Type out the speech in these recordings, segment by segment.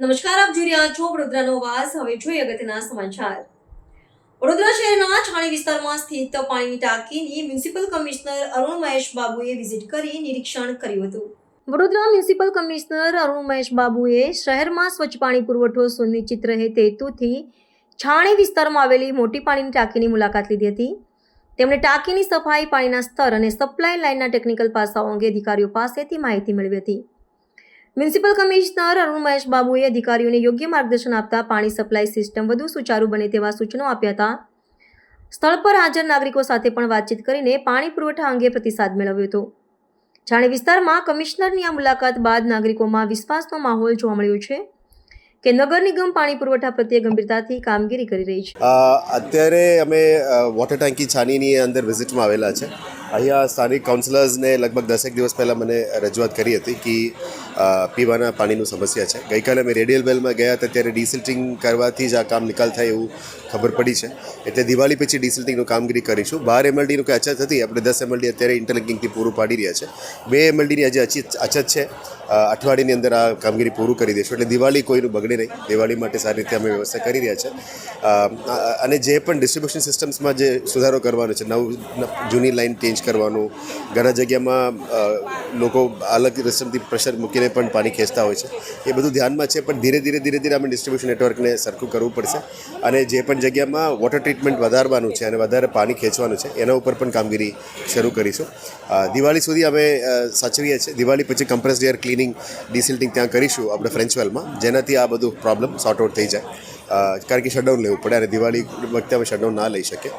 નમસ્કાર, આપ જોઈ રહ્યા છો વડોદરાનો વાસ હવે જોઈએ અગત્યના સમાચાર. વડોદરા શહેરના છાણી વિસ્તારમાં સ્થિત પાણીની ટાંકીની મ્યુનિસિપલ કમિશનર અરુણ મહેશ બાબુએ વિઝિટ કરી નિરીક્ષણ કર્યું હતું. વડોદરા મ્યુનિસિપલ કમિશનર અરુણ મહેશ બાબુએ શહેરમાં સ્વચ્છ પાણી પુરવઠો સુનિશ્ચિત રહે તે હેતુથી છાણી વિસ્તારમાં આવેલી મોટી પાણીની ટાંકીની મુલાકાત લીધી હતી. તેમણે ટાંકીની સફાઈ, પાણીના સ્તર અને સપ્લાય લાઇનના ટેકનિકલ પાસાઓ અંગે અધિકારીઓ પાસેથી માહિતી મેળવી હતી. મ્યુનિસિપલ કમિશનર અરુણ મહેશ બાબુએ અધિકારીઓને યોગ્ય માર્ગદર્શન આપતા પાણી સપ્લાય સિસ્ટમ વધુ સુચારુ બને તેવા સૂચનો આપ્યા હતા. સ્થળ પર હાજર નાગરિકો સાથે પણ વાતચીત કરીને પાણી પુરવઠા અંગે પ્રતિસાદ મેળવ્યો હતો. જાણે વિસ્તારમાં કમિશનરની આ મુલાકાત બાદ નાગરિકોમાં વિશ્વાસનો માહોલ જોવા મળ્યો છે કે નગર નિગમ પાણી પુરવઠા પ્રત્યે ગંભીરતાથી કામગીરી કરી રહી છે. અત્યારે અમે વોટર ટાંકી છાનીની અંદર વિઝિટમાં આવેલા છે. અહીંયા સ્થાનિક કાઉન્સિલર્સને લગભગ દસેક દિવસ પહેલાં મને રજૂઆત કરી હતી કે પીવાના પાણીનું સમસ્યા છે. ગઈકાલે અમે રેડિયલ વેલમાં ગયા હતા ત્યારે ડિસિલ્ટિંગ કરવાથી જ આ કામ નિકાલ થાય એવું ખબર પડી છે. એટલે દિવાળી પછી ડિસિલ્ટિંગનું કામગીરી કરીશું. બાર એમએલડીનું કંઈ અછત હતી? આપણે દસ એમએલડી અત્યારે ઇન્ટરલિંકિંગથી પૂરું પાડી રહ્યા છે. બે એમએલડીની આજે અછત અછત છે. અઠવાડિયાની અંદર આ કામગીરી પૂરું કરી દઈશું એટલે દિવાળી કોઈનું બગડે નહીં. દિવાળી માટે સારી રીતે અમે વ્યવસ્થા કરી રહ્યા છે. અને જે પણ ડિસ્ટ્રિબ્યુશન સિસ્ટમ્સમાં જે સુધારો કરવાનો છે, નવ જૂની લાઇન ચેન્જ કરવાનું. ઘણા જગ્યામાં લોકો અલગ રસમથી પ્રેશર મૂકીને પણ પાણી ખેંચતા હોય છે. એ બધું ધ્યાનમાં છે, પણ ધીરે ધીરે ધીરે ધીરે અમે ડિસ્ટ્રિબ્યુશન નેટવર્કને સરખું કરવું પડશે. અને જે પણ જગ્યામાં વોટર ટ્રીટમેન્ટ વધારવાનું છે અને વધારે પાણી ખેંચવાનું છે, એના ઉપર પણ કામગીરી શરૂ કરીશું. દિવાળી સુધી અમે સાચવીએ છીએ. દિવાળી પછી કમ્પ્રેસ્ડ એર ક્લિનિંગ ડિસિલ્ટિંગ ત્યાં કરીશું, આપણે ફ્રેન્ચવેલમાં જેનાથી આ બધું પ્રોબ્લેમ સોર્ટ આઉટ થઈ જાય. કારણ કે શટડાઉન લેવું પડે અને દિવાળી વખતે અમે શટડાઉન ના લઈ શકીએ.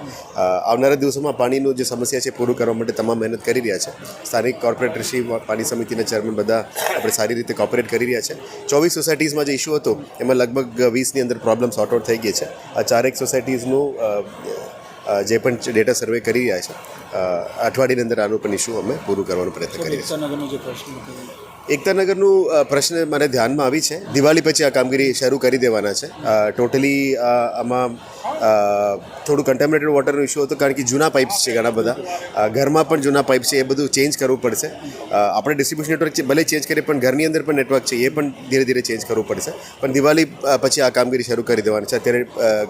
આવનારા દિવસોમાં પાણીનું જે સમસ્યા છે, પૂરું કરવા માટે તમામ મહેનત કરી રહ્યા છે. સ્થાનિક કોર્પોરેટરશ્રી પાણી સમિતિના ચેરમેન બધા આપણે સારી રીતે કોપરેટ કરી રહ્યા છે. ચોવીસ સોસાયટીઝમાં જે ઇસ્યુ હતો, એમાં લગભગ વીસની અંદર પ્રોબ્લેમ સોર્ટ આઉટ થઈ ગઈ છે. આ ચારેક સોસાયટીઝનું જે પણ ડેટા સર્વે કરી રહ્યા છે અઠવાડિયાની અંદર આનું પણ ઇસ્યુ અમે પૂરું કરવાનો પ્રયત્ન કરી રહ્યા છીએ. એકતાનગરનો પ્રશ્ન મને ધ્યાનમાં આવી છે. દિવાળી પછી આ કામગીરી શરૂ કરી દેવાના છે. ટોટલી આમાં થોડું કન્ટેમિનેટેડ વોટરનો ઇસ્યુ હતો કારણ કે જૂના પાઇપ્સ છે ઘણા બધા. ઘરમાં પણ જૂના પાઇપ છે, એ બધું ચેન્જ કરવું પડશે. આપણે ડિસ્ટ્રિબ્યુશન નેટવર્ક ભલે ચેન્જ કરીએ, પણ ઘરની અંદર પણ નેટવર્ક છે, એ પણ ધીરે ધીરે ચેન્જ કરવું પડશે. પણ દિવાળી પછી આ કામગીરી શરૂ કરી દેવાની છે. અત્યારે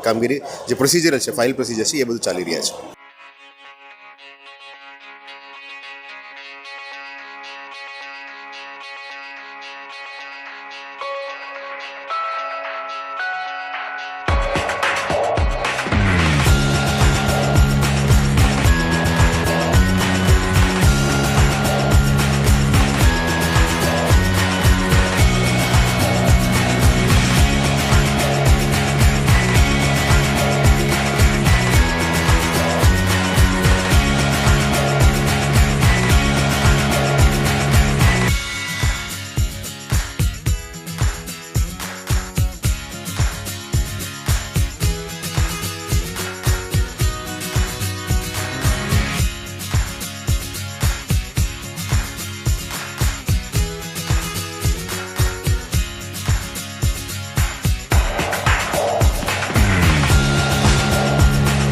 કામગીરી જે પ્રોસિજર છે ફાઇલ પ્રોસિજર છે, એ બધું ચાલી રહ્યા છે.